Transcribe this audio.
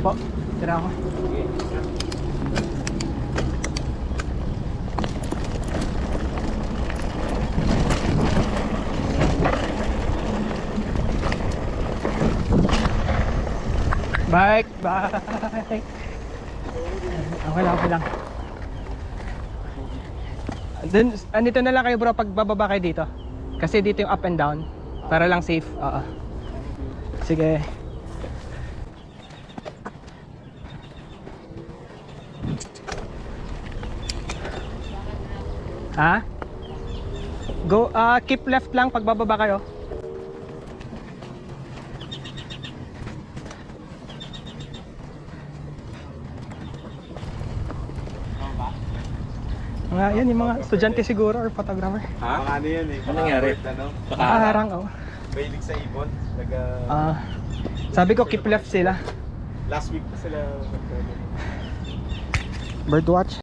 Sige po. Tira ako. Bye. Bye. Okay lang, okay lang. Then, andito na lang kayo bro pag bababa kayo dito. Kasi dito yung up and down. Para lang safe. Oo. Sige. Ha? Go, ah keep left lang pag bababa kayo. Mga, yan yung mga estudyante siguro or photographer. Ha? Baka ano yan eh. Ano nangyari? Bird, Ano? Nakaharang oh. Mahilig sa ibon. Naga... Ah, sabi ko keep left sila. last week pa sila. Birdwatch.